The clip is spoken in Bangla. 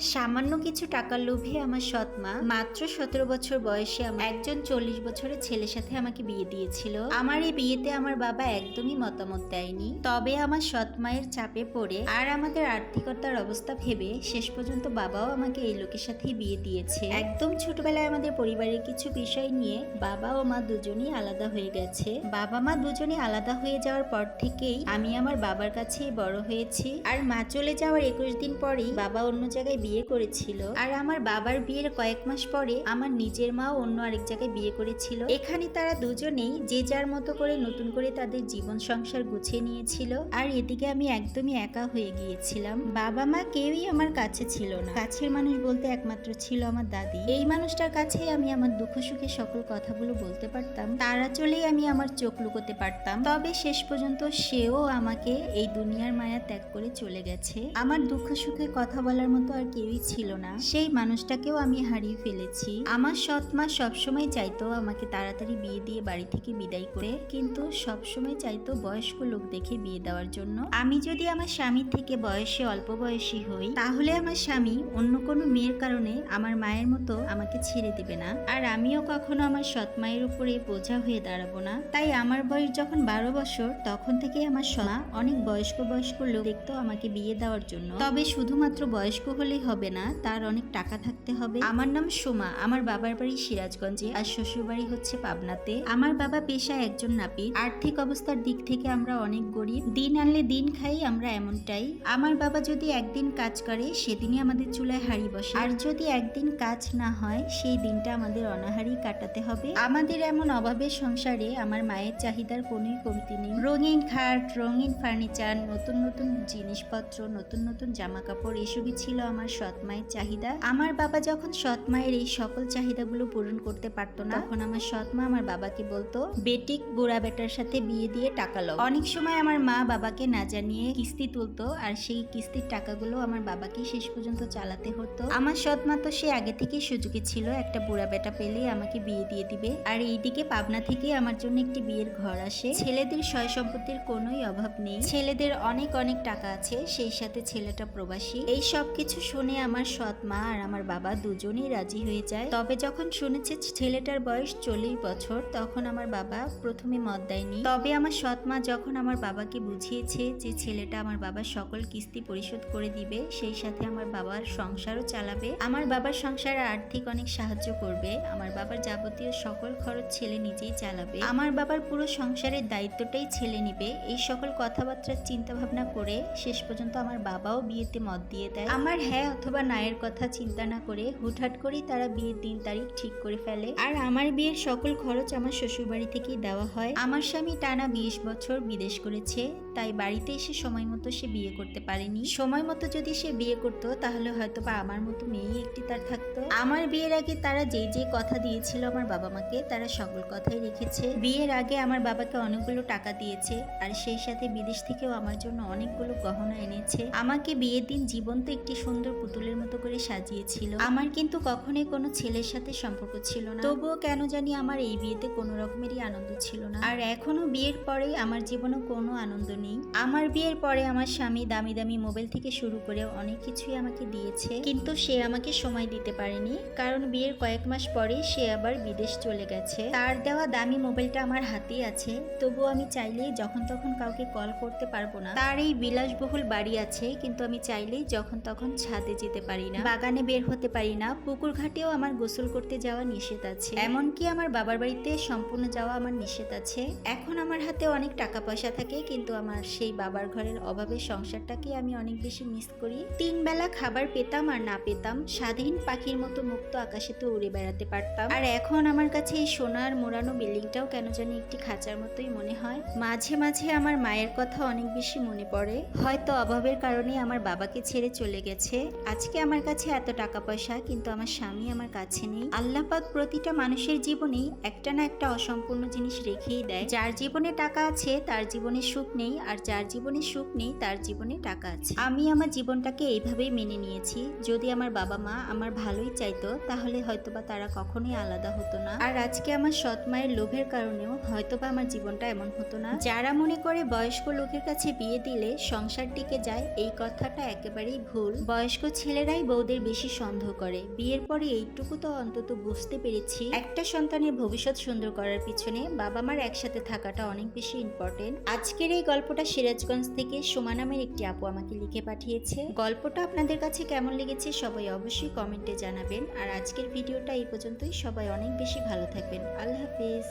সামান্য কিছু টাকার লোভে আমার সৎ মা মাত্র সতেরো বছর বয়সে একজন চল্লিশ বছরের ছেলের সাথে আমাকে বিয়ে দিয়েছিল। আমার এই বিয়েতে আমার বাবা একদমই মতামত দেয়নি। তবে আমার সৎ মায়ের চাপে পড়ে আর আমাদের আর্থিকতার অবস্থা ভেবে শেষ পর্যন্ত বাবাও আমাকে এই লোকের সাথেই বিয়ে দিয়েছে। একদম ছোটবেলায় আমাদের পরিবারের কিছু বিষয় নিয়ে বাবা ও মা দুজনেই আলাদা হয়ে গেছে। বাবা মা দুজনে আলাদা হয়ে যাওয়ার পর থেকেই আমি আমার বাবার কাছেই বড় হয়েছি। আর মা চলে যাওয়ার একুশ দিন পরেই বাবা অন্য জায়গায় বিয়ে করেছিল। আর আমার বাবার বিয়ের কয়েক মাস পরে আমার নিজের মাও অন্য আরেক জায়গায় বিয়ে করেছিল। এখানে তারা দুজনেই যে যার মতো করে নতুন করে তাদের জীবন সংসার গুছিয়ে নিয়েছিল। আর এদিকে আমি একদমই একা হয়ে গিয়েছিলাম। বাবা মা কেউই আমার কাছে ছিল না। কাছের মানুষ বলতে একমাত্র ছিল আমার দাদি। এই মানুষটার কাছে আমি আমার দুঃখ সুখে সকল কথাগুলো বলতে পারতাম। তারা চলেই আমি আমার চোখ লুকোতে পারতাম। তবে শেষ পর্যন্ত সেও আমাকে এই দুনিয়ার মায়া ত্যাগ করে চলে গেছে। আমার দুঃখ সুখে কথা বলার মতো আর কেউই ছিল না। সেই মানুষটাকেও আমি হারিয়ে ফেলেছি। আমার সৎ মা সবসময় চাইতো আমাকে তাড়াতাড়ি বিয়ে দিয়ে বাড়ি থেকে বিদায় করে, কিন্তু সবসময় চাইতো বয়স্ক লোক দেখে বিয়ে দেওয়ার জন্য। আমি যদি আমার স্বামীর থেকে বয়সে অল্প বয়সী হই, তাহলে আমার স্বামী অন্য কোনো মেয়ের কারণে আমার মায়ের মতো আমাকে ছেড়ে দিবে না। আর আমিও কখনো আমার সৎ মায়ের উপরে বোঝা হয়ে দাঁড়াবো না। তাই আমার বয়স যখন বারো বছর, তখন থেকে আমার মা অনেক বয়স্ক বয়স্ক লোক দেখতো আমাকে বিয়ে দেওয়ার জন্য। তবে শুধুমাত্র বয়স্ক হলেই হবে না, তার অনেক টাকা থাকতে হবে। আমার নাম সোমা, আমার বাবার বাড়ি সিরাজগঞ্জে, আর শ্বশুর বাড়ি হচ্ছে পাবনাতে। আমার বাবা পেশায় একজন নাপিত। আর্থিক অবস্থার দিক থেকে আমরা অনেক গরিব। দিন আনলে দিন খাই, আমরা এমনটাই। আমার বাবা যদি একদিন কাজ করে, সেদিনই আমাদের চুলায় হাড়ি বসে। আর যদি একদিন কাজ না হয়, সেই দিনটা আমাদের অনাহারি কাটাতে হবে। আমাদের এমন অভাবের সংসারে আমার মায়ের চাহিদার কোনোই কমতি নেই। রঙিন খাট, রঙিন ফার্নিচার, নতুন নতুন জিনিসপত্র, নতুন নতুন জামা কাপড় এসবই ছিল আমার সৎ মায়ের চাহিদা। আমার বাবা যখন সৎ মায়ের এই সকল চাহিদাগুলো পূরণ করতে পারতো না, তখন আমার সৎ মা আমার বাবাকে বলতো, বেটিক, বুড়া বেটার সাথে বিয়ে দিয়ে টাকা লো অনেক সময় আমার মা বাবাকে না জানিয়ে কিস্তি তুলতো, আর সেই কিস্তির টাকাগুলো আমার বাবাকে শেষ পর্যন্ত চালাতে হতো। আমার সৎ মা তো সে আগে থেকেই সুযোগে ছিল, একটা বুড়া বেটা পেলে আমাকে বিয়ে দিয়ে দিবে। আর এইদিকে পাবনা থেকে আমার জন্য একটি বিয়ের ঘর আসে। ছেলেদের সয় সম্পত্তির কোনোই অভাব নেই। ছেলেদের অনেক অনেক টাকা আছে, সেই সাথে ছেলেটা প্রবাসী। এই সব কিছু শুনে আমার সৎ মা আর আমার বাবা দুজনেই রাজি হয়ে যায়। তবে যখন শুনেছে ছেলেটার বয়স চল্লিশ বছর, তখন আমার বাবা প্রথমে মত দেয়নি। তবে আমার সৎ মা যখন আমার বাবাকে বুঝিয়েছে যে ছেলেটা আমার বাবার সকল কিস্তি পরিশোধ করে দিবে, সেই সাথে আমার বাবার সংসারও চালাবে। আমার বাবার সংসারে আর্থিক অনেক সাহায্য করবে। আমার বাবার যাবতীয় সকল খরচ ছেলে নিজেই চালাবে। আমার বাবার পুরো সংসারের দায়িত্বটাই ছেলে নিবে। এই সকল কথাবার্তার চিন্তা ভাবনা করে শেষ পর্যন্ত আমার বাবাও বিয়েতে মত দিয়ে দেয়। আমার হ্যাঁ অথবা নায়ের কথা চিন্তা না করে হুটহাট করেই তারা বিয়ের দিন তারিখ ঠিক করে ফেলে। আর আমার বিয়ের সকল খরচ আমার শ্বশুরবাড়ি থেকেই দেওয়া হয়। আমার স্বামী টানা বিশ বছর বিদেশ করেছে, তাই বাড়িতে এসে সময় মতো সে বিয়ে করতে পারেনি। সময় মতো যদি সে বিয়ে করতো, তাহলে হয়তো বা আমার মতো মেয়ে একটি তার থাকতো। আমার বিয়ের আগে তারা যে যে কথা দিয়েছিল আমার বাবা মাকে, তারা সকল কথাই রেখেছে। বিয়ের আগে আমার বাবাকে অনেকগুলো টাকা দিয়েছে, আর সেই সাথে বিদেশ থেকেও আমার জন্য অনেকগুলো গহনা এনেছে। আমাকে বিয়ের দিন জীবন্ত একটি সুন্দর পুতুলের মতো করে সাজিয়েছিল। আমার কিন্তু কখনোই কোনো ছেলের সাথে সম্পর্ক ছিল না। তবুও কেন জানি আমার এই বিয়েতে কোনো রকমেরই আনন্দ ছিল না। আর এখনও বিয়ের পরে আমার জীবনে কোনো আনন্দ নেই। আমার বিয়ের পরে আমার স্বামী দামি দামি মোবাইল থেকে শুরু করে অনেক কিছুই আমাকে দিয়েছে। কিন্তু সে আমাকে সময় দিতে পারেনি। কারণ বিয়ের কয়েক মাস পরে সে আবার বিদেশ চলে গেছে। তার দেওয়া দামি মোবাইলটা আমার হাতেই আছে। তবুও আমি চাইলেই যখন তখন কাউকে কল করতে পারব না। তার এই বিলাসবহুল বাড়ি আছে। কিন্তু আমি চাইলেই যখন তখন ছাদে যেতে পারি না। বাগানে বের হতে পারি না। পুকুর ঘাটেও আমার গোসল করতে যাওয়া নিষেধ আছে। এমনকি আমার বাবার বাড়িতে সম্পূর্ণ যাওয়া আমার নিষেধ আছে। এখন আমার হাতে অনেক টাকা পয়সা থাকে, কিন্তু আমার সেই বাবার ঘরের অভাবের সংসারটাকে আমি অনেক বেশি মিস করি। তিন বেলা খাবার পেতাম আর না পেতাম, স্বাধীন পাখির মতো মুক্ত আকাশে তো উড়ে বেড়াতে পারতাম। আর এখন আমার কাছে এই সোনার মোড়ানো বিল্ডিংটাও কেন জানি একটি খাঁচার মতোই মনে হয়। মাঝে মাঝে আমার মায়ের কথা অনেক বেশি মনে পড়ে। হয়তো অভাবের কারণে আমার বাবাকে ছেড়ে চলে গেছে। আজকে আমার কাছে এত টাকা পয়সা, কিন্তু আমার স্বামী আমার কাছে নেই। আল্লাহ পাক প্রতিটা মানুষের জীবনেই একটা না একটা অসম্পূর্ণ জিনিস রেখেই দেয়। যার জীবনে টাকা আছে, তার জীবনে সুখ নেই, আর যার জীবনে সুখ নেই, তার জীবনে টাকা আছে। আমি আমার জীবনটাকে এইভাবেই মেনে নিয়েছি। যদি আমার বাবা মা আমার ভালোই চাইতো, তাহলে হয়তোবা তারা কখনোই আলাদা হতো না। আর আজকে আমার সৎ মায়ের লোভের কারণেও হয়তোবা আমার জীবনটা এমন হতো না। যারা মনে করে বয়স্ক লোকের কাছে বিয়ে দিলে সংসার টিকে যায়, এই কথাটা একেবারেই ভুল। বয়স্ক ছেলেরাই বউদের বেশি সন্দেহ করে। বিয়ের পরে এইটুকু তো অন্তত বুঝতে পেরেছি। একটা সন্তানের ভবিষ্যৎ সুন্দর করার পিছনে বাবা মার একসাথে থাকাটা অনেক বেশি ইম্পর্টেন্ট আজকের এই গল্পটা সিরাজগঞ্জ থেকে সোমা নামের একটি আপু আমাকে লিখে পাঠিয়েছে। গল্পটা আপনাদের কাছে কেমন লেগেছে সবাই অবশ্যই কমেন্টে জানাবেন। আর আজকের ভিডিওটা এই পর্যন্তই। সবাই অনেক বেশি ভালো থাকবেন। আল্লাহ হাফিজ।